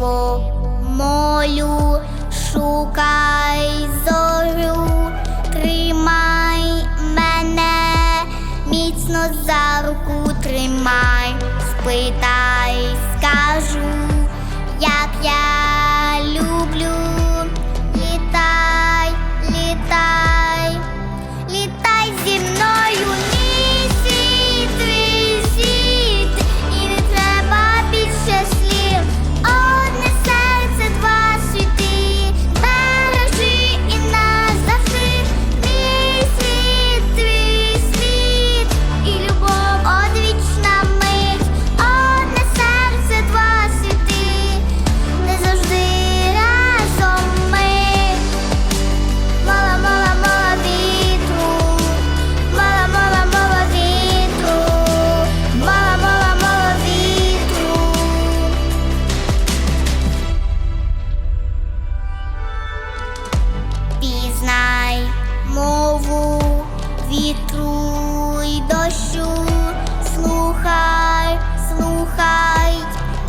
диво молю, шукай зорю, тримай мене, міцно за руку тримай, спитай, скажу.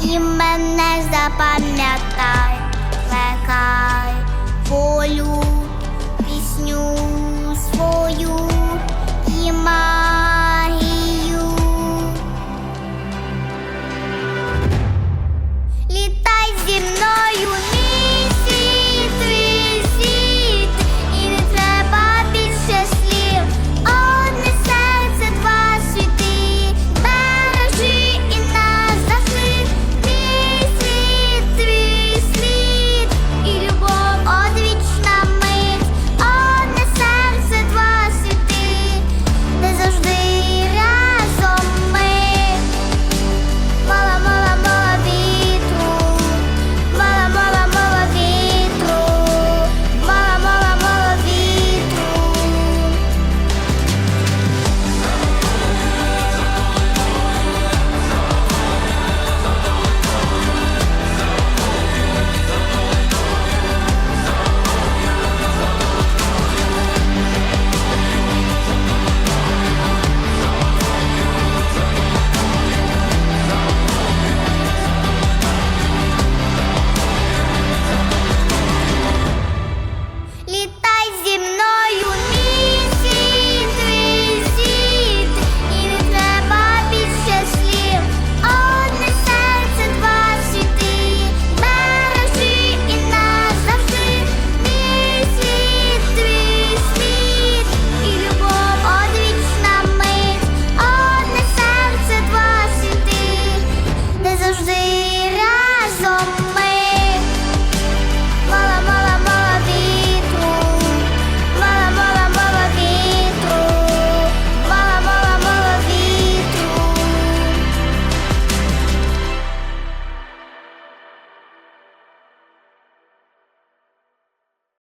і мене запам'ятай, плекай волю.